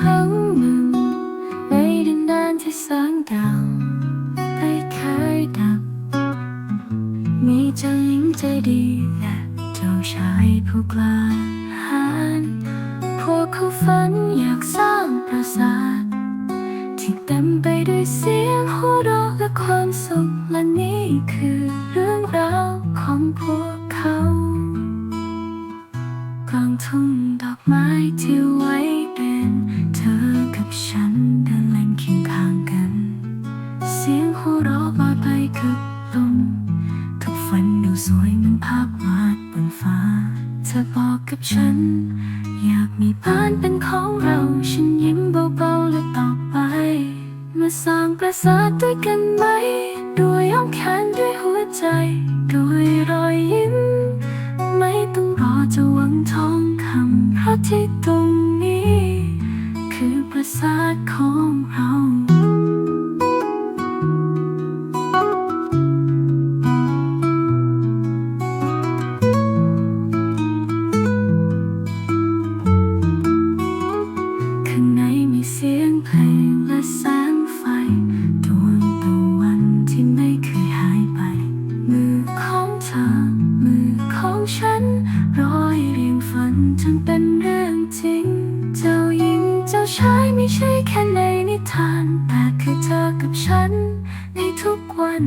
หามึงในดินแนที่แสงดาวไปคายดับ มีเจ้าหญิงใจดีและเจ้าชายผู้กล้าหาญพวกเขาฝันอยากสร้างปราสาทที่เต็มไปด้วยเสียงหัวเราะและความสุขและนี่คือเรื่องราวของพวกเขากลางทุ่งดอกไม้ที่ไว้เป็น บนฟ้า เธอบอกกับฉัน อยากมีบ้านเป็นของเรา ฉันยิ้มเบาๆและตอบไป มาสร้างปราสาทด้วยกันไหม ด้วยอ้อมแขนด้วยหัวใจ ด้วยรอยยิ้ม ไม่ต้องรอจะหวังทองคำเพราะที่ตรงนี้ คือปราสาทของเรา ข้างในมีเสียงเพลงและแสงไฟดวงตะวันที่ไม่เคยหายไป มือของเธอ มือของฉันรอยเรียงฝันจนเป็นเรื่องจริง เจ้าหญิงเจ้าชายไม่ใช่แค่ในนิทาน แต่คือเธอกับฉันในทุกวัน